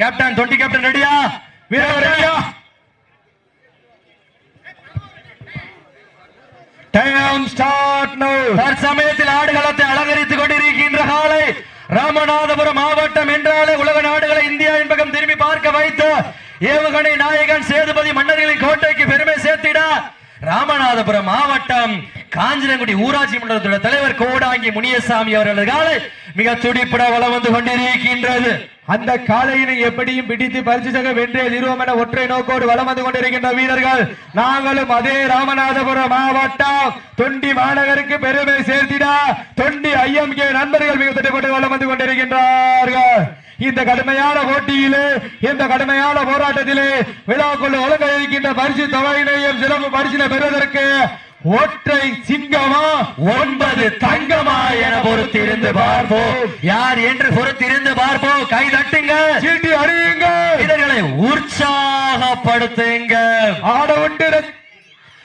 Captain தொட்டி captain ரெடியா வீரர் ரெடியா டைம் ஸ்டார்ட் நோ தற்சமயத்தில் ஆடுகளத்தை அலங்கரித்துக் கொண்டிருக்கின்ற காலை ராமநாதபுரம் மாவட்டம் என்றாலே உலக நாடுகளை இந்தியா என்பகம் திரும்பி பார்க்க வைத்த ஏவுகணை நாயகன் சேதுபதி மன்னர்களின் கோட்டைக்கு பெருமை சேர்த்திட. ராமநாதபுரம் மாவட்டம் காஞ்சிரங்குடி ஊராட்சி மன்றத்தோட தலைவர் கோடாங்கி முனியசாமி அவர்களது காலை மிக துடிப்பட வளம் வந்து கொண்டிருக்கின்றது. அந்த காளையினை எப்படியும் பிடித்து பரிசுத்தக வென்றே தீர்வோம் என ஒற்றை நோக்கோடு வலம் வந்து கொண்டிருக்கின்ற வீரர்கள். நாங்களும் அதே ராமநாதபுரம் மாவட்டம். தொண்டி மாநகருக்கு பெருமை சேர்த்திடா. தொண்டி ஐஎம்கே நண்பர்கள் மிக திட்டப்பட்டு வளம் வந்து கொண்டிருக்கின்றார்கள். இந்த கடுமையான போட்டியிலே இந்த கடுமையான போராட்டத்திலே விழாக்குள்ள வழங்க இருக்கின்ற பரிசு தொகையினையும் சிறப்பு பரிசினை பெறுவதற்கு ஒற்றை சிங்கமா ஒன்பது தங்கமா என பொறுத்திருந்து பார்ப்போம். யார் என்று பொறுத்திருந்து பார்ப்போம். கை தட்டுங்க. சீட்டி அடியுங்கள் வீரர்களை உற்சாகப்படுத்துங்க. ஆட விட்டு ரசி-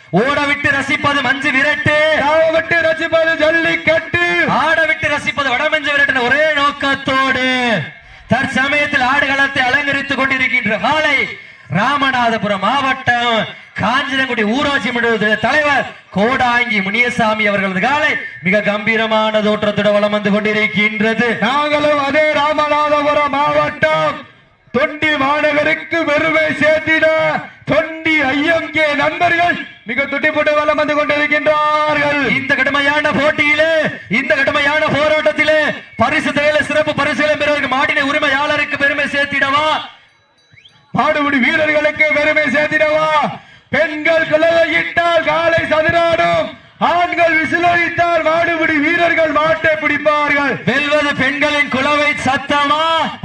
ஓட விட்டு ரசிப்பது மஞ்சு விரட்டு. விட்டு ரசிப்பது ஜல்லிக்கட்டு. ஆட விட்டு ரசிப்பது வடமஞ்சு விரட்டு ஒரே நோக்கத்தோடு தற்சமயத்தில் ஆடுகளத்தை அலங்கரித்துக் கொண்டிருக்கின்ற காலை ராமநாதபுரம் மாவட்டம் காஞ்சிரங்குடி ஊராட்சி மன்ற தலைவர் கோடாங்கி முனியசாமி அவர்களது காலை மிக கம்பீரமான தோற்றத்துடன் வலம் வந்து கொண்டிருக்கின்றது. நாங்களும் அதே ராமநாதபுரம் மாவட்டம். தொண்டி மாநகருக்கு பெருமை சேர்த்திட தொண்டி ஐஎம்கே நண்பர்கள் மிக துட்டிப்பட்டு வலம் வந்து கொண்டிருக்கின்றார்கள். இந்த கடுமையான போட்டியிலே இந்த கடுமையான போராட்டத்திலே பரிசு சிறப்பு பரிசுகளை பெறுவதற்கு மாடின உரிமையாளருக்கு பெருமை சேர்த்திடவா? மாடுபிடி வீரர்களுக்கு பெருமை சேர்த்திடவா? பெண்கள் குலவையிட்டால் காலை சதுராடும் ஆண்கள் விசிலடித்தால் மாடுபிடி வீரர்கள் மாட்டை பிடிப்பார்கள். வெல்வது பெண்களின் குலவை சத்தமா?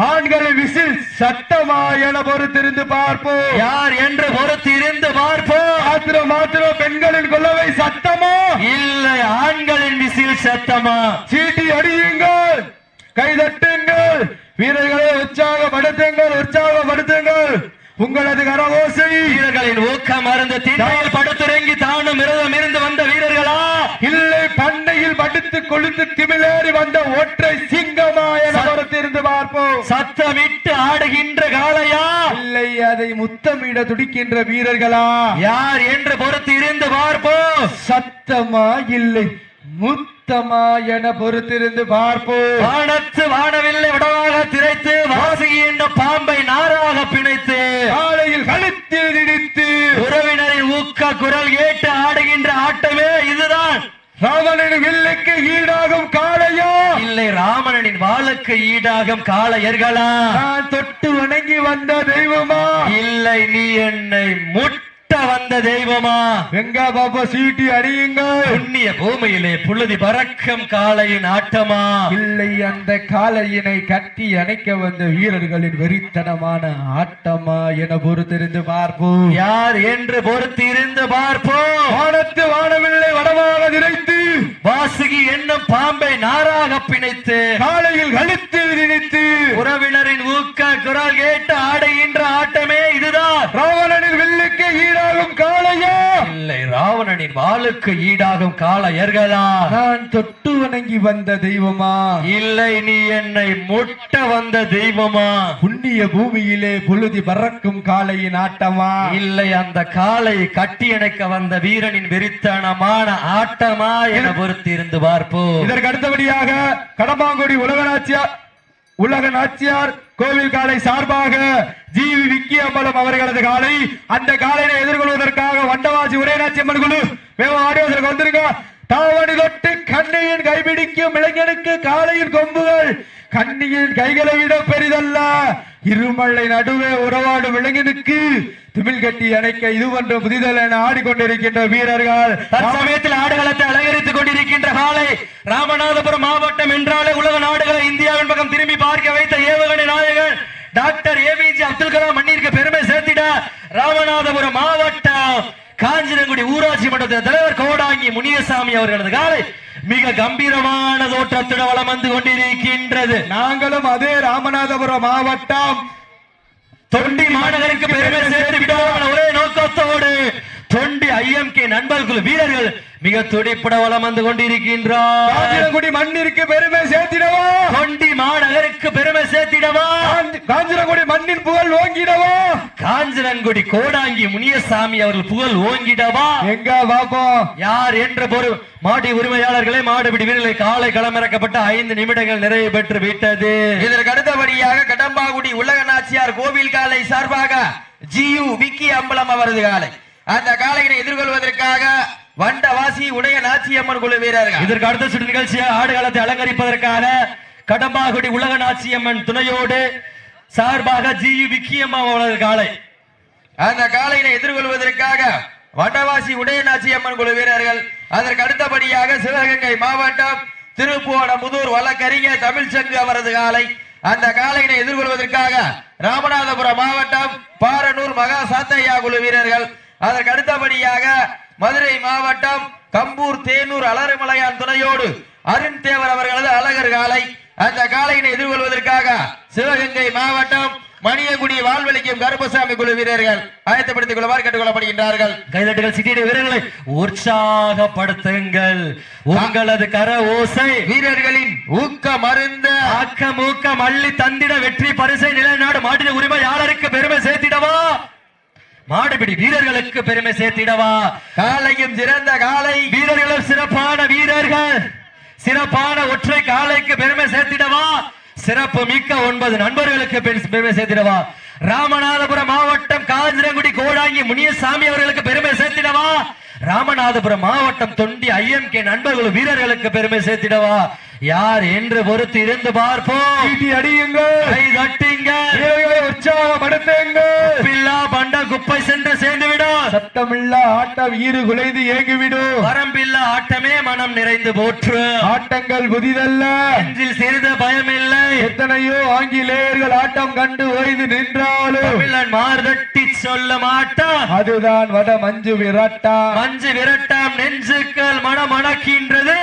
ஆண்கள் விசில் சத்தமா என பொறுத்திருந்து பார்ப்போம். யார் என்று பொறுத்து இருந்து பார்ப்போம். மாத்திரம் மாத்திரம் பெண்களின் கொல்லவை சத்தமா? இல்லை ஆண்களின் விசில் சத்தமா? சீட்டி அடியுங்கள் கைதட்டுங்கள் வீரர்களை உற்சாகப்படுத்துங்கள் உற்சாகப்படுத்துங்கள். உங்களது கரவோசை வீரர்களின் ஊக்கம் மருந்து திண்ணையில் படுத்துறங்கி தானும் விரதம் இருந்து வந்த வீரர்களா? இல்லை பண்ணையில் படுத்து கொழுத்து திமிலேறி வந்த ஒற்றை சிங்கமா என பொறுத்திருந்து பார்ப்போம். சத்தமிட்டு ஆடுகின்ற காளையா? இல்லை அதை முத்தமிட துடிக்கின்ற வீரர்களா? யார் என்று பொறுத்து இருந்து பார்ப்போம். சத்தமா? இல்லை முத்தமா என பொறுத்திருந்து பார்ப்போம் வானத்து வானவில்லை விடவாக திரைத்து வாசுகி என்ற பாம்பை நாராக பிணைத்து காலையில் கழுத்தில் இடித்து உறவினரின் ஊக்க குரல் கேட்டு ஆடுகின்ற ஆட்டமே இதுதான். ராவணன் வில்லுக்கு ஈடாகும் காளையா? இல்லை ராமணனின் வாளுக்கு ஈடாகும் காளையர்களா? நான் தொட்டு வணங்கி வந்த தெய்வமா? இல்லை நீ என்னை முட்ட வந்த தெய்வமா? வெங்கா பாப்பா சீட்டி அடியுங்கள் புண்ணிய பூமியிலே புழுதி பறக்கும் காளையின் ஆட்டமா? இல்லை அந்த காளையினை கட்டி அணைக்க வந்த வீரர்களின் வெறித்தனமான ஆட்டமா என பொறுத்திருந்து பார்ப்போம். யார் என்று பொறுத்து இருந்து பார்ப்போம். வானத்து வானவில்லை வடமாக திரைத்து. வாசுகி என்னும் பாம்பை நாராக பிணைத்து. காலையில் கழுத்தில் திணித்து உறவினரின் ஊக்க குரல் கேட்டு ஆடுகின்ற ஆட்டமே இதுதான். ராவணனின் வில்லுக்கு ஈடாகும் காளையா. இல்லை ராவணனின் வாளுக்கு ஈடாகும் காளையர்களா? நான் தொட்டு வணங்கி வந்த தெய்வமா? இல்லை நீ என்னை முட்ட வந்த தெய்வமா? புண்ணிய பூமியிலே புழுதி பறக்கும் காளையின் ஆட்டமா? இல்லை அந்த காலை கட்டி அணைக்க வந்த வீரனின் வெறித்தனமான ஆட்டமா என பொறுத்து இருந்து பார்ப்போம். இதற்கு அடுத்தபடியாக கடம்பாங்குடி உலக நாச்சியார் உலக நாச்சியார் கோவில் காலை சார்பாக ஜிவி விக்கி அம்பலம் அவர்களது காலை அந்த காலையை எதிர்கொள்வதற்காக வண்டவாசி உரையாட்சி அம்மன் குழு வேக ஆடியோதற்கு வந்துருங்க தாவணி தொட்டு கண்ணியின் கைபிடிக்கும் இளைஞனுக்கு காலையின் கொம்புகள் கண்ணியின் கைகளை விட பெரிதல்ல. இருமலை நடுவே உறவாடும் இளைஞனுக்கு திமிழ் கட்டி அணைக்க இது போன்ற புதிதல் என ஆடிக்கொண்டிருக்கின்ற வீரர்கள் தற்சமயத்தில் ஆடுகளத்தை அலங்கரித்துக் கொண்டிருக்கின்ற காலை ராமநாதபுரம் மாவட்டம் என்றாலே உலக நாடுகளை இந்தியாவின் பக்கம் திரும்பி பார்க்க வைத்த ஏவுகணை நாயகன் டாக்டர் ஏபிஜே அப்துல் கலாம் மண்ணிற்கு பெருமை சேர்த்திட ராமநாதபுரம் மாவட்டம் காஞ்சிரங்குடி ஊராட்சி மன்றத்தின் தலைவர் கோடாங்கி முனியசாமி அவர்களது காலை மிக கம்பீரமான தோற்றத்துடன் வலம் வந்து கொண்டிருக்கின்றது. நாங்களும் அதே ராமநாதபுரம் மாவட்டம் தொண்டி மாநகருக்கு பெருமை சேர்த்து விடுவோம் என ஒரே நோக்கத்தோடு தொண்டி ஐஎம்கே நண்பர்கள் வீரர்கள் மிக துடிப்பட வலம் வந்து கொண்டிருக்கின்றார். மண்ணிற்கு பெருமை சேர்த்திடவா? கொண்டி மாநகருக்கு பெருமை சேர்த்திடவா? காஞ்சி- காஞ்சிரங்குடி மண்ணின் புகழ் ஓங்கிடவா? காஞ்சனங்குடி கோடாங்கி முனியசாமி அவர்கள் புகழ் ஓங்கிடவா? எங்க பாப்போம் யார் என்ற பொரு மாடி உரிமையாளர்களே மாடுபிடி வீரர்களை காலை களமிறக்கப்பட்ட ஐந்து நிமிடங்கள் நிறைவு பெற்று விட்டது. இதற்கு அடுத்தபடியாக கடம்பாகுடி உலக நாச்சியார் கோவில் காலை சார்பாக ஜியு விக்கி அம்பலம் அவரது காலை. அந்த காலையினை எதிர்கொள்வதற்காக வண்டவாசி உடைய நாச்சியம்மன் குழு வீரர்கள். இதற்கு அடுத்த சுற்று நிகழ்ச்சியாக ஆடுகளத்தை அலங்கரிப்பதற்காக கடம்பாகுடி உலக நாச்சியம்மன் துணையோடு சார்பாக ஜி விக்கியம்மா அவரது காலை. அந்த காலையினை எதிர்கொள்வதற்காக வண்டவாசி உடையநாச்சி அம்மன் குழு வீரர்கள் அதற்கு அடுத்தபடியாக சிவகங்கை மாவட்டம் திருப்புவனமுதூர் வழக்கறிஞர் தமிழ்ச்சங்கு அவரது காலை. அந்த காலையினை எதிர்கொள்வதற்காக ராமநாதபுரம் மாவட்டம் பாரனூர் மகா சாத்தையா குழு வீரர்கள் அதற்கு அடுத்தபடியாக மதுரை மாவட்டம் கம்பூர் தேனூர் அலறுமலையான் துணையோடு அருண் தேவர் அவர்களது அழகர் காலை. அந்த காலையினை எதிர்கொள்வதற்காக சிவகங்கை மாவட்டம் மணியகுடி வாழ்வழிக்கும் கருப்பசாமி குழு வீரர்கள் ஆயத்தப்படுத்திக் கொள்ளுமாறு கேட்டுக்கொள்ளப்படுகின்றார்கள். கைதட்டுகள் சிட்டியுடைய வீரர்களை உற்சாகப்படுத்துங்கள். உங்களது கர ஓசை வீரர்களின் ஊக்க மருந்த ஆக்கம் ஊக்கம் அள்ளி தந்திட வெற்றி பரிசை நிலைநாடு மாட்டின உரிமையாளருக்கு பெருமை சேர்த்திடவா? மாடுபிடி வீரர்களுக்கு பெருமை சேர்த்திடவா? காலையும் சிறந்த காலை வீரர்களும் சிறப்பான வீரர்கள். சிறப்பான ஒற்றை காலைக்கு பெருமை சேர்த்திடவா? சிறப்பு மிக்க ஒன்பது நண்பர்களுக்கு பெருமை சேர்த்திடவா? ராமநாதபுரம் மாவட்டம் காஞ்சிரங்குடி கோடாங்கி முனியசாமி அவர்களுக்கு பெருமை சேர்த்திடவா? ராமநாதபுரம் மாவட்டம் தொண்டி ஐஎம்கே நண்பர்கள் வீரர்களுக்கு பெருமை சேர்த்திடவா? யார் என்று பொறுத்து இருந்து பார்ப்போம். ஈட்டி அடியுங்கள். கை தட்டுங்க உற்சாகப்படுத்துங்கள். பில்லா பண்ட குப்பை சென்று சேர்ந்துவிடும். சத்தமில்ல ஆட்டம் ஈறு குலைந்து ஏங்கிவிடும். வரம்பில்லா ஆட்டமே மனம் நிறைந்து போற்று. ஆட்டங்கள் புதிதல்ல. நெஞ்சில் சிறிது பயமில்லை. எத்தனையோ ஆங்கிலேயர்கள் ஆட்டம் கண்டு ஓய்ந்து நின்றாலும் தமிழன் மார்தட்டி சொல்ல மாட்டான் அதுதான் வட மஞ்சு விரட்டா மஞ்சு விரட்டாம் நெஞ்சுக்கள் மனமணக்கின்றது.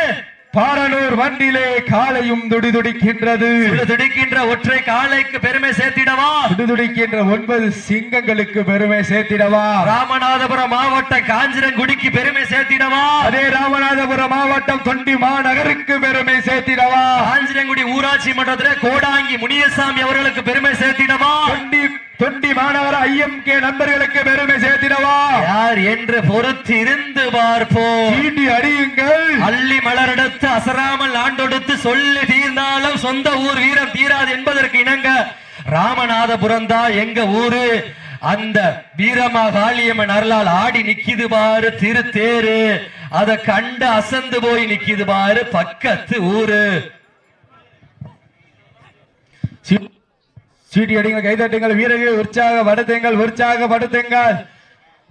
பாரனூர் மண்ணிலே காலையும் துடிதுடிக்கின்றது. துடிக்கின்ற ஒற்றை காலைக்கு பெருமை சேர்த்திடவா? துடிதுடிக்கின்ற ஒன்பது சிங்கங்களுக்கு பெருமை சேர்த்திடவா? ராமநாதபுரம் மாவட்டம் காஞ்சிரங்குடிக்கு பெருமை சேர்த்திடவா? அதே ராமநாதபுரம் மாவட்டம் தொண்டி மாநகருக்கு பெருமை சேர்த்திடவா? காஞ்சிரங்குடி ஊராட்சி மன்றத்தில் கோடாங்கி முனியசாமி அவர்களுக்கு பெருமை சேர்த்திடவா? தொண்டி தொண்டி மாநகர ஐஎம்கே நண்பர்களுக்கு யார் என்று பொறுத்து இருந்து பார்ப்போம் ஈட்டி அடியுங்கள். அள்ளி மலரெடுத்து அசராமல் ஆண்டொடுத்து சொல்லி தீர்ந்தாலும் சொந்த ஊர் வீரம் தீராது என்பதற்கு இணங்க ராமநாதபுரம் தான் எங்க ஊரு? அந்த வீரமா காளியம்மன் அருளால் ஆடி நிக்கிது பாரு திருத்தேரு. அத கண்டு அசந்து போய் நிக்கிது பாரு பக்கத்து ஊரு. சீட்டி அடிங்கள் கைதட்டுங்கள் வீரர்கள் உற்சாகப்படுத்துங்கள் உற்சாகப்படுத்துங்கள்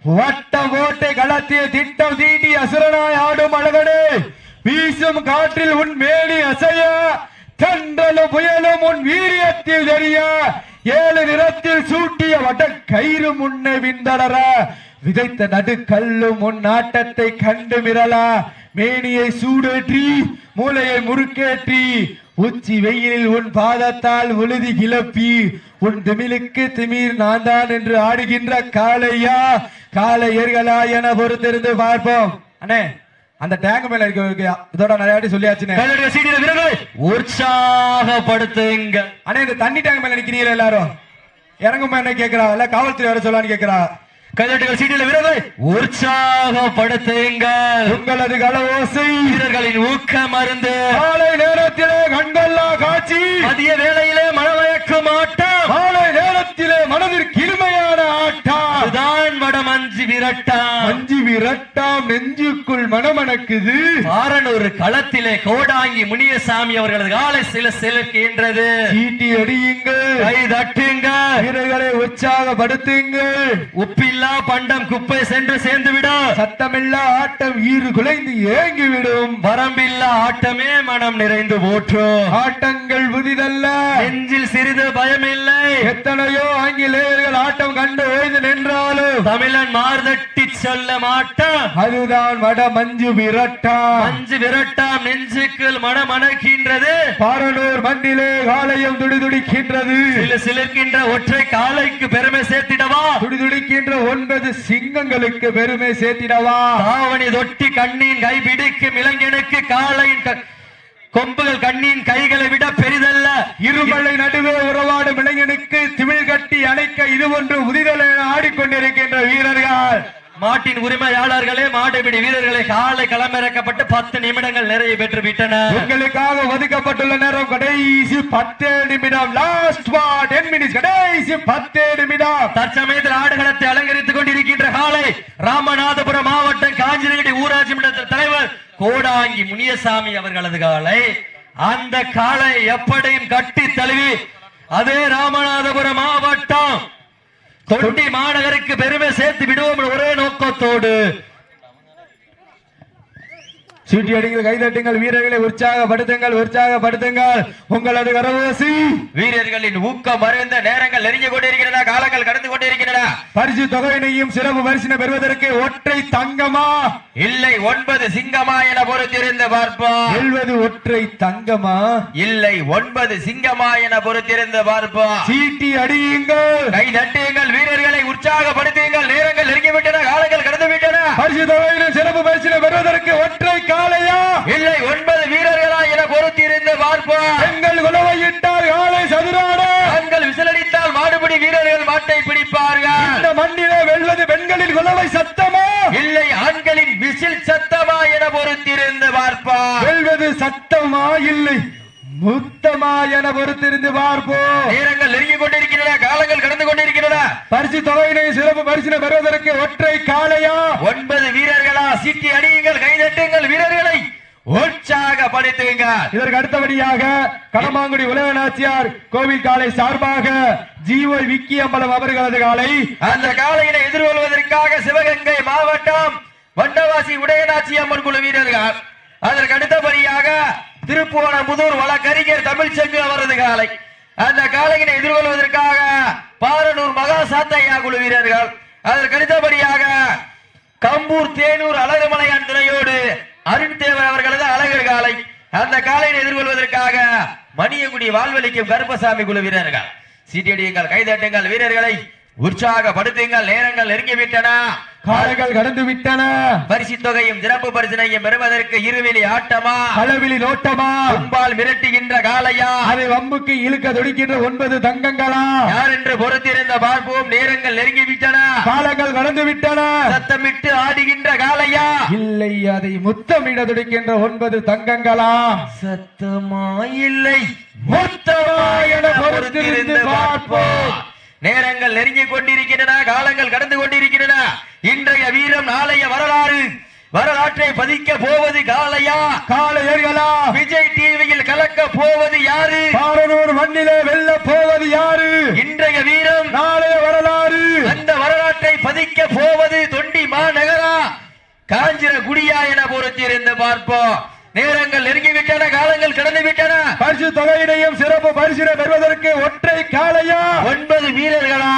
வட்டம் ஓட்டை களத்திய திட்டம் தீட்டி அசுரனாய் ஆடும் அழகனே. வீசும் காற்றில் உன் மேடி அசைய தென்றலும் புயலும் உன் வீரியத்தில் தெரிய ஏழு நிறத்தில் சூட்டிய வட கயிறு முன்னே விந்தளர விதைத்த நடுக்கல்லும் உன் நாட்டத்தை கண்டு மிரளா. மேனியை சூடேற்றி மூளையை முறுக்கேற்றி உச்சி வெயிலில் உன் பாதத்தால் உழுதி கிளப்பி உன் திமிலுக்கு திமிர் நான் தான் என்று ஆடுகின்ற காளையா? காளையர்களா என பொறுத்திருந்து பார்ப்போம். அண்ணே அந்த டேங்க் மேல இருக்க இதோட நிறைய வாட்டி சொல்லியாச்சுனே கைதட்டுங்கள் சீட்டிய வீரர்களை உற்சாகப்படுத்துங்க. அண்ணே இந்த தண்ணி டேங்க் மேல நிக்கிறீங்களா எல்லாரும்? இறங்குமா என்ன கேக்குறா? இல்ல காவல்துறை வர சொல்லான்னு கேக்குறா? கைதட்டுகள் சீட்டிய வீரர்களை உற்சாகப்படுத்துங்க. உங்களது கலவோசை. வீரர்களின் ஊக்க மருந்து மாலை நேரத்திலே கண்கொள்ளா காட்சி. மதிய வேளையிலே மனமயக்கும் ஆட்டம் மாலை நேரத்திலே மனதிற்கு இனிமையான ஆட்டம் அதுதான் வடமஞ்சு விரட்டாம் மஞ்சு விரட்டாம் நெஞ்சுக்குள் மனமணக்குது. பாரனூர் களத்திலே கோடாங்கி முனியசாமி அவர்களது காலை சில சிலக்கின்றது சீட்டி அடியுங்கள் கை தட்டுங்க. வீரர்களை உற்சாகப்படுத்துங்கள் உப்பில்லா பண்டம் குப்பை சென்று சேர்ந்து விடும் சத்தமில்லா ஆட்டம் ஈறு குலைந்து ஏங்கிவிடும். வரம்பில்லா ஆட்டமே மனம் நிறைந்து போற்றும். ஆட்டங்கள் புதிதல்ல. நெஞ்சில் சிறிது பயமில்லை. எத்தனையோ ஆங்கிலேயர்கள் ஆட்டம் கண்டு ஓய்ந்து நின்றாலும் தமிழன் மார்தட்டி சொல்ல மாட்டான். அதுதான் வட மஞ்சு விரட்டா. அஞ்சு விரட்டாம் நெஞ்சுக்குள் மனமணக்கின்றது. பாரனூர் மண்ணிலே காலையும் துடிதுடிக்கின்றது. சில சிலிர்க்கின்ற ஒற்றை காலைக்கு பெருமை சேர்த்திடவா? துடிதுடிக்கின்ற ஒன்பது சிங்கங்களுக்கு பெருமை சேர்த்திடவா? தாவணி தொட்டி கண்ணின் கை பிடிக்கும் இளைஞனுக்கு காலையின் கொம்புகள் கண்ணின் கைகளை விட பெரிதல்ல. இருமலை நடுவே உறவாடும் இளைஞனுக்கு திமிழ் கட்டி அணைக்க இது ஒன்று உதிதல் என ஆடிக்கொண்டிருக்கின்ற வீரர்கள். மாட்டின் உரிமையாளர்களே மாடுபிடி வீரர்களை காலை களமிறக்கப்பட்டு பத்து நிமிடங்கள் நிறைய பெற்று விட்டன உங்களுக்காக ஒதுக்கப்பட்டுள்ள நேரம் கடைசி பத்தே நிமிடம். லாஸ்ட் டென் மினிட்ஸ் கடைசி பத்தே நிமிடம். தற்சமயத்தில் ஆடுகளத்தை அலங்கரித்துக் கொண்டிருக்கின்ற காலை ராமநாதபுரம் மாவட்டம் காஞ்சிரகிரி ஊராட்சி மன்ற தலைவர் கோடாங்கி முனியசாமி அவர்களது காலை. அந்த காலை எப்படியும் கட்டி தழுவி அதே ராமநாதபுரம் மாவட்டம் தொண்டி மாநகருக்கு பெருமை சேர்த்து விடுவோம் ஒரே நோக்கத்தோடு சீட்டி அடிங்கள் கைதட்டுங்கள் வீரர்களை உற்சாகப்படுத்துங்கள் உற்சாகப்படுத்துங்கள். உங்களது கரவோசி வீரர்களின் ஊக்கம் மறைந்த நேரங்கள் நெருங்கி கொண்டிருக்கின்றன காலங்கள் கடந்து கொண்டிருக்கின்றன பரிசு தொகையினையும் சிறப்பு பரிசினை பெறுவதற்கு ஒற்றை தங்கமா? இல்லை ஒன்பது சிங்கமா என பொறுத்திருந்து பார்ப்போம். எழுவது ஒற்றை தங்கமா? இல்லை ஒன்பது சிங்கமா என பொறுத்திருந்து பார்ப்போம். சீட்டி அடியுங்கள். கை தட்டுங்கள் வீரர்களை உற்சாகப்படுத்துங்கள். நேரங்கள் நெருங்கிவிட்டன காலங்கள் கடந்து விட்டன பரிசு தொகையிலும் சிறப்பு பரிசினை பெறுவதற்கு ஒற்றை காளையா? இல்லை ஒன்பது வீரர்களா என பொறுத்திருந்து பார்ப்போம். எங்கள் குலவையிட்டால் காலை சதுராட. ஆண்கள் விசிலடித்தால் மாடுபிடி வீரர்கள் மாட்டை பிடிப்பார்கள். இந்த மண்ணிலே வெல்வது பெண்களின் குலவை சத்தமா? இல்லை ஆண்களின் விசில் சத்தமா என பொறுத்திருந்து பார்ப்போம். வெல்வது சத்தமா? இல்லை. முத்தமா என பொறுத்திருந்து பார்ப்போம். நேரங்கள் நெருங்கி கொண்டிருக்கின்றன காலங்கள் கடந்து கொண்டிருக்கின்றன பரிசு தொகையினை சிறப்பு பரிசினை பெறுவதற்கு ஒற்றை காளையா? ஒன்பது வீரர்களா? சீட்டி அடியுங்கள் கைதட்டுங்கள் வீரர்களை. உற்சாகப்படுத்துங்கள் இதற்கு அடுத்தபடியாக கடமாங்குடி உலக நாச்சியார் கோவில் காலை சார்பாக ஜீவ விக்கியம்பலம் அவர்களது காலை அந்த காலையினை எதிர்கொள்வதற்காக சிவகங்கை மாவட்டம் வண்டவாசி உடையநாச்சி அம்மன் குழு வீரர்கள். அதற்கு அடுத்தபடியாக திருப்புவனமுதூர் வழக்கறிஞர் தமிழ்ச்செங்கு அவரது காலை. அந்த காலையினை எதிர்கொள்வதற்காக பாரனூர் மகா சாத்தையா குழு வீரர்கள் அதற்கடுத்தபடியாக கம்பூர் தேனூர் அழகுமலையான் துணையோடு அருண் தேவர் அவர்களது அழகர் காலை. அந்த காலையை எதிர்கொள்வதற்காக மணியங்குடி வாழ்வழிக்கும் கருப்பசாமி குழு வீரர்கள். சீட்டியடியுங்கள் கைதட்டுங்கள் வீரர்களை. உற்சாகப்படுத்துங்கள் நேரங்கள் நெருங்கிவிட்டன. காளைகள் கடந்து விட்டன பரிசு தொகையும் சிறப்பு பரிசினையும் பெறுவதற்கு இருவெளி ஆட்டமா? அளவிலி நோட்டமா கும்பால் மிரட்டுகின்ற காளையா? அதை வம்புக்கு இழுக்க துடிக்கின்ற ஒன்பது தங்கங்களா? யார் என்று பொறுத்திருந்த பார்ப்போம் நேரங்கள் நெருங்கிவிட்டன. காலங்கள் கடந்து விட்டன சத்தமிட்டு ஆடுகின்ற காளையா? இல்லை அதை முத்தமிட துடிக்கின்ற ஒன்பது தங்கங்களா? சத்தமா இல்லை முத்தமா என பொறுத்திருந்து பார்ப்போம். நேரங்கள் நெருங்கிக் கொண்டிருக்கின்றன காலங்கள் கடந்து கொண்டிருக்கின்றன. இன்றைய வீரம் நாளைய வரலாறு. வரலாற்றை பதிக்க போவது காளையா காளையர்களா விஜய் டிவியில் கலக்க போவது யாரு? பாரனூர் மண்ணிலே வெல்ல போவது யாரு? இன்றைய வீரம் நாளைய வரலாறு. அந்த வரலாற்றை பதிக்க போவது தொண்டி மாநகரா? காஞ்சிர குடியா என பொறுத்திருந்து பார்ப்போம். நேரங்கள் நெருங்கிவிட்டன காலங்கள் கடந்து விட்டன. பரிசு தொகையினையும் சிறப்பு பரிசினை பெறுவதற்கு ஒற்றை காளையா? ஒன்பது வீரர்களா?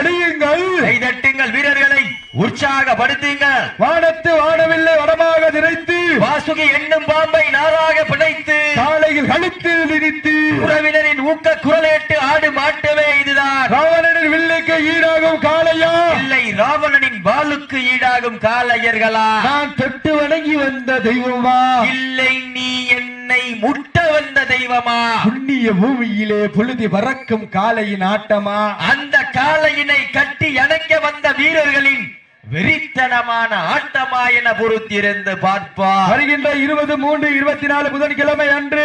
அடியுங்கள் கைதட்டுங்கள் வீரர்களை. உற்சாகப்படுத்துங்கள் வானத்து வானவில்லை வடமாக நிறைத்து வாசுகி என்னும் பாம்பை நாராக பிணைத்து காலையில் கழுத்தில் விதித்து உறவினரின் ஊக்க குரலேட்டு ஆடு மாட்டவே இதுதான். ராவணனின் வில்லுக்கு ஈடாகும் காளையா? இல்லை ராவணனின் வாளுக்கு ஈடாகும் காலையர்களா நான் தொட்டு வணங்கி வந்த தெய்வமா? இல்லை நீ என்னை முட்ட வந்த தெய்வமா? புண்ணிய பூமியிலே புழுதி பறக்கும் காளையின் ஆட்டமா? அந்த காளையினை கட்டி அணைக்க வந்த வீரர்களின் வெறித்தனமான ஆட்டமா என பொறுத்திருந்து பார்ப்பார். வருகின்ற இருபது மூன்று இருபத்தி நாலு புதன்கிழமை அன்று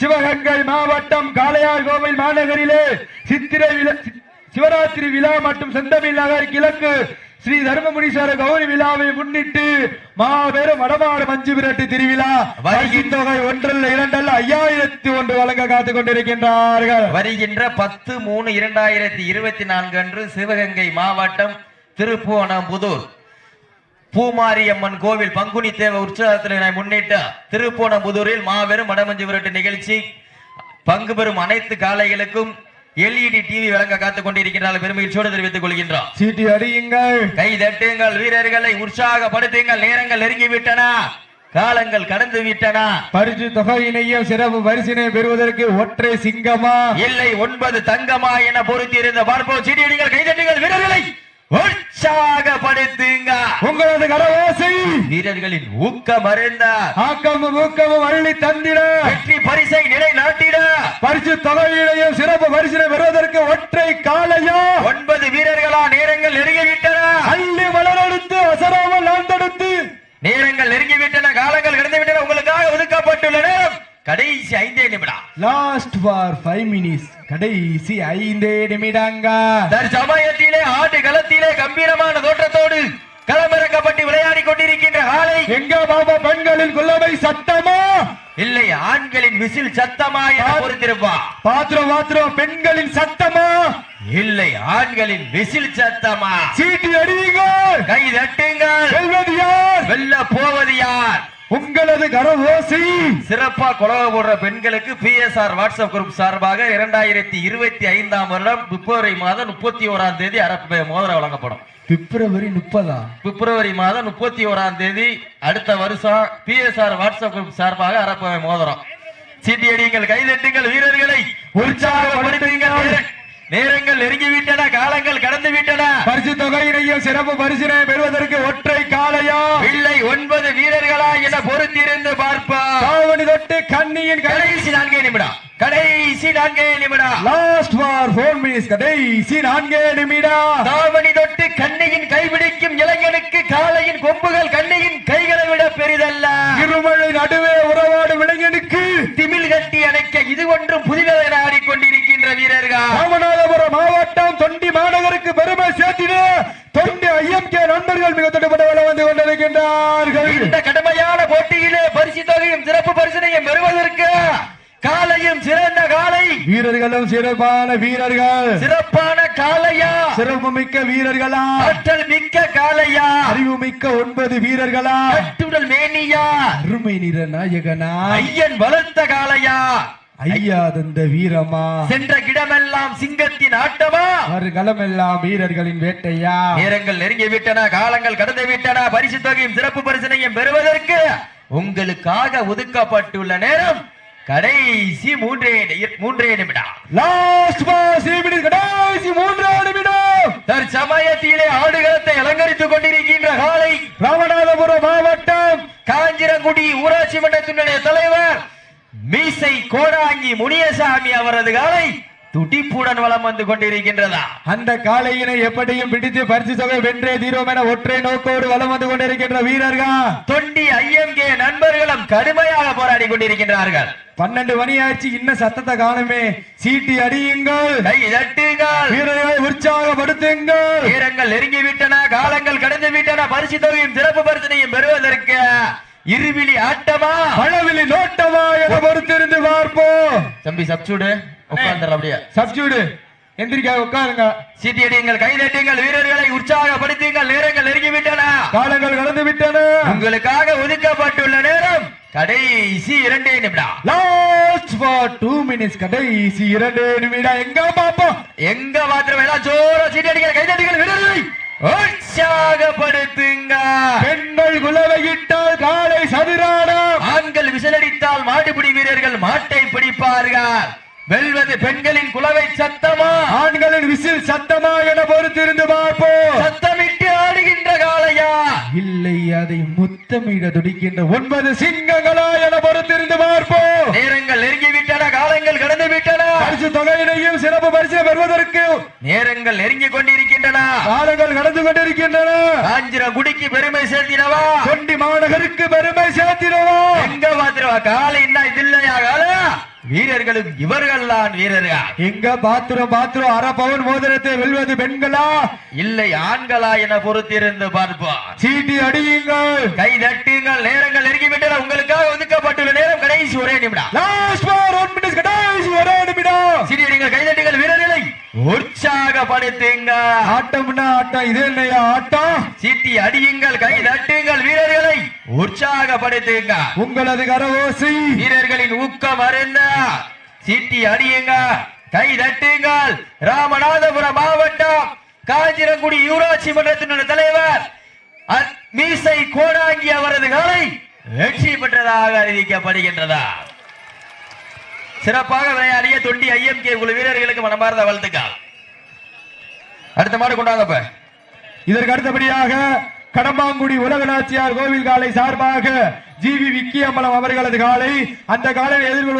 சிவகங்கை மாவட்டம் காளையார் கோவில் மாநகரிலே சித்திரை சிவராத்திரி விழா மற்றும் செந்தமிழ் நகர் கிழக்கு ஸ்ரீ தர்மமுனீஸ்வரர் கௌரி விழாவை முன்னிட்டு மாபெரும் வடமாடு மஞ்சு விரட்டு திருவிழா. வருகின்ற தொகை ஒன்றல்ல இரண்டல்ல ஐயாயிரத்தி ஒன்று வழங்க காத்துக் கொண்டிருக்கின்றார்கள். வருகின்ற பத்து மூணு இரண்டாயிரத்தி இருபத்தி நான்கு அன்று சிவகங்கை மாவட்டம் திருப்புவனம்புதூர் பூமாரியம்மன் கோவில் பங்குனி தேவ உற்சவத்தினை முன்னிட்டு திருப்போணம்புதூரில் மாபெரும் வடமஞ்சு விரட்டு நிகழ்ச்சி. பங்கு பெறும் அனைத்து காளைகளுக்கும் எல்இடி டிவி வழங்க காத்துக் கொண்டிருக்கிறார்கள். பெருமகிழ்ச்சியோடு தெரிவித்துக் கொள்கின்றோம். சீட்டி அடியுங்கள். கை தட்டுங்கள். வீரர்களை உற்சாகப்படுத்துங்கள். நேரங்கள் நெருங்கி விட்டன காலங்கள் கடந்து விட்டன. பரிசு தொகையினையும் சிறப்பு பரிசினை பெறுவதற்கு ஒற்றை சிங்கமா? இல்லை ஒன்பது தங்கமா என பொறுத்திருந்த பார்ப்போம். சிறியடிகள் கைதட்டுங்கள் வீரர்களை உற்சாகப்படுத்துங்க உங்களது கரவாசை வீரர்களின் ஊக்கம் அறிந்த. ஆக்கமும் ஊக்கமும் அள்ளி தந்திட. வெற்றி பரிசை நிலைநாட்டிட. பரிசு தொகையினையும் சிறப்பு பரிசினை பெறுவதற்கு ஒற்றை காலையா ஒன்பது வீரர்களா நேரங்கள் நெருங்கிவிட்டன. அள்ளி மலரெடுத்து அசராமல் நான் தடுத்து நேரங்கள் நெருங்கிவிட்டன காலங்கள் கடந்து விட்டன உங்களுக்காக ஒதுக்கப்பட்டுள்ள நேரம். கடைசி ஐந்தே நிமிடம். லாஸ்ட் ஃபார் ஃபைவ் மினிட்ஸ் கடைசி ஐந்தே நிமிடங்க. தற்சமயத்திலே ஆட்டு களத்திலே கம்பீரமான தோற்றத்தோடு களமிறக்கப்பட்டு விளையாடி கொண்டிருக்கின்ற ஆலை எங்க பாபா பெண்களின் குள்ளவை சத்தமா? இல்லை ஆண்களின் விசில் சத்தமா என பொறுத்திருப்பா. பாத்திரம் பாத்திரம் பெண்களின் சத்தமா? இல்லை ஆண்களின் விசில் சத்தமா? சீட்டி அடியுங்கள். கை தட்டுங்கள். செல்வது யார்? வெல்ல போவது யார்? உங்களது கரவோசை சிறப்பா குலவ போடுற பெண்களுக்கு பிஎஸ்ஆர் வாட்ஸ்அப் குரூப் சார்பாக இரண்டாயிரத்தி இருபத்தி ஐந்தாம் வருடம் பிப்ரவரி மாதம் முப்பத்தி ஓராம் தேதி அரப்பு மோதிரம் வழங்கப்படும். பிப்ரவரி முப்பதா? பிப்ரவரி மாதம் முப்பத்தி ஓராம் தேதி அடுத்த வருஷம் பிஎஸ்ஆர் வாட்ஸ்அப் குரூப் சார்பாக அரப்பவை மோதிரம். சீட்டியடிங்கள் கைதட்டுங்கள் வீரர்களை. உற்சாகப்படுத்துங்கள் நேரங்கள் நெருங்கிவிட்டன காலங்கள் கடந்து விட்டன. பரிசு தொகையினையும் சிறப்பு பரிசினை பெறுவதற்கு ஒற்றை காலையா இல்லை ஒன்பது வீரர்களா என பொறுத்திருந்து பார்ப்பா காவணி தொட்டு கண்ணியின் கடை கடைசி நான்கே நிமிடம். கடைசி நான்கே நிமிடம். லாஸ்ட் ஃபார் ஃபோர் மினிட்ஸ் கடைசி நான்கே நிமிடம். தாவணி தொட்டு கண்ணையின் கைபிடிக்கும் இளைஞனுக்கு காலையின் கொம்புகள் கண்ணையின் கைகளை விட பெரிதல்ல. இருமழை நடுவே உறவாடும் இளைஞனுக்கு திமில் கட்டி அணைக்க இது ஒன்றும் புதிதாக ஆடிக்கொண்டிருக்கின்ற வீரர்கள்? ராமநாதபுரம் மாவட்டம் தொண்டி மாநகருக்கு பெருமை சேர்த்திட தொண்டி ஐஎம்கே நண்பர்கள் மிக தொட்டுப்பட்ட வந்து கொண்டிருக்கின்றார்கள். இந்த கடுமையான போட்டியிலே பரிசு தொகையும் சிறப்பு பரிசனையும் பெறுவதற்கு காலையும் சிறந்த காலை. வீரர்களும் சிறப்பான வீரர்கள். சிறப்பான காலையா? சிறப்பு மிக்க வீரர்களா? ஆற்றல் மிக்க காலையா? அறிவு மிக்க ஒன்பது வீரர்களா? கட்டுடல் மேனியா? அருமை நிற நாயகனா? ஐயன் வளர்த்த காலையா? ஐயா தந்த வீரமா? சென்ற இடமெல்லாம் சிங்கத்தின் ஆட்டமா? வருகளமெல்லாம் வீரர்களின் வேட்டையா? நேரங்கள் நெருங்கி விட்டன காலங்கள் கடந்து விட்டன. பரிசு தொகையும் சிறப்பு பரிசனையும் பெறுவதற்கு உங்களுக்காக ஒதுக்கப்பட்டுள்ள நேரம் கடைசி மூன்றே மூன்றே நிமிடம். லாஸ்ட் கடைசி மூன்றாம் நிமிடம். தற்சமயத்திலே ஆடுகளத்தை அலங்கரித்துக் கொண்டிருக்கின்ற காலை ராமநாதபுரம் மாவட்டம் காஞ்சிரங்குடி ஊராட்சி மன்றத்தினுடைய தலைவர் மீசை கோடாங்கி முனியசாமி அவரது காலை துடிப்புடன் வலம் வந்து கொண்டிருக்கின்றதா? அந்த காளையினை எப்படியும் பிடித்து பரிசு தொகை வென்றே தீரோம் என ஒற்றை நோக்கோடு வலம் வந்து கொண்டிருக்கின்ற வீரர்கள். தொண்டி ஐஎம்கே நண்பர்களும் கடுமையாக போராடி கொண்டிருக்கின்றார்கள். பன்னெண்டு மணி ஆச்சு இன்னும் சத்தத்தை காணுமே. சீட்டி அடியுங்கள். வீரர்களை உற்சாகப்படுத்துங்கள். நேரங்கள் நெருங்கி விட்டன காலங்கள் கடந்து விட்டன பரிசு தொகையும் சிறப்பு பரிசனையும் பெறுவதற்கு இருவிழி ஆட்டமா? பழவிலி நோட்டமா என பொறுத்திருந்து பார்ப்போம். தம்பி சப்சூடு. உட்கார்ந்துற அப்படியே. சப்ஸ்டியூடு எந்திரிக்கா உட்காருங்க. சீட்டியடிங்கள் கைதட்டுங்கள் வீரர்களை உற்சாகப்படுத்துங்கள் நேரங்கள் நெருங்கி விட்டன காலங்கள் கடந்து விட்டன. உங்களுக்காக ஒதுக்கப்பட்டுள்ள நேரம் கடைசி இரண்டே நிமிடம். லாஸ்ட் ஃபார் டூ மினிட்ஸ் கடைசி இரண்டு நிமிடம். எங்க பாப்போம்? எங்க மாத்திரம் எல்லாம் சோற சீட்டியடிங்கள் கைதட்டுங்கள் வீரர்களை உற்சாகப்படுத்துங்க. பெண்கள் குலவையிட்டால் காலை சதுராடம். ஆண்கள் விசிலடித்தால் மாடுபிடி வீரர்கள் மாட்டை பிடிப்பார்கள். வெல்வது பெண்களின் குலவை சத்தமா? ஆண்களின் விசில் சத்தமா என பொறுத்திருந்து பார்ப்போம். சத்தமிட்டு ஆடுகின்ற காளையா? இல்லை அதை முத்தமிட துடிக்கின்ற ஒன்பது சிங்கங்களா என பொறுத்திருந்து பார்ப்போம். நேரங்கள் நெருங்கி விட்டன காலங்கள் கடந்து விட்டன பரிசு தொகையினையும் சிறப்பு பரிசு பெறுவதற்கு நேரங்கள் நெருங்கி கொண்டிருக்கின்றன. காலங்கள் கடந்து கொண்டிருக்கின்றன. காஞ்சிரம் குடிக்கு பெருமை சேர்த்தினவா? கொண்டி மாநகருக்கு பெருமை சேர்த்திடவா எங்க மாத்திரவா காலை என்ன இது இல்லையா காலா? வீரர்களும் இவர்கள் தான் வீரர்கள். எங்க பாத்திரம் பாத்திரம் அரை பவுன் மோதிரத்தை வெல்வது பெண்களா? இல்லை ஆண்களா என பொறுத்திருந்து பார்ப்போம். சீட்டி அடியுங்கள். கை தட்டுங்கள் நேரங்கள் நெருங்கி விட்டன உங்களுக்காக ஒதுக்கப்பட்டுள்ள நேரம் கடைசி ஒரே நிமிடம். லாஸ்ட் ஃபார் ஒன் மினிட்ஸ் கடைசி ஒரே நிமிடம். சிறியடிங்கள் கைதட்டுங்கள் வீரர்களை. உற்சாகப்படுத்துங்க ஆட்டம்னா ஆட்டம்? இது என்னையா ஆட்டம்? சீட்டி அடியுங்கள் கை தட்டுங்கள் வீரர்களை. உற்சாகப்படுத்துங்க. உங்களது கரவோசை வீரர்களின் ஊக்கம் அருந்த. சீட்டி அடியுங்க. கை தட்டுங்கள். ராமநாதபுரம் மாவட்டம் காஞ்சிரங்குடி ஊராட்சி மன்றத்தினுடைய தலைவர் மீசை கோடாங்கி அவரது காலை வெற்றி பெற்றதாக அறிவிக்கப்படுகின்றதா சிறப்பாக விளையாடிய தொண்டி ஐஎம்கே குழு வீரர்களுக்கு மனமார்ந்த வாழ்த்துக்கள். அடுத்த மாடு கொண்டாங்கப்ப இதற்கு அடுத்தபடியாக கடம்பாங்குடி உலக நாச்சியார் கோவில் காலை சார்பாக ஜி வி விக்கியம்பலம் அவர்களது காலை அந்த காலை எதிர்கொள்வது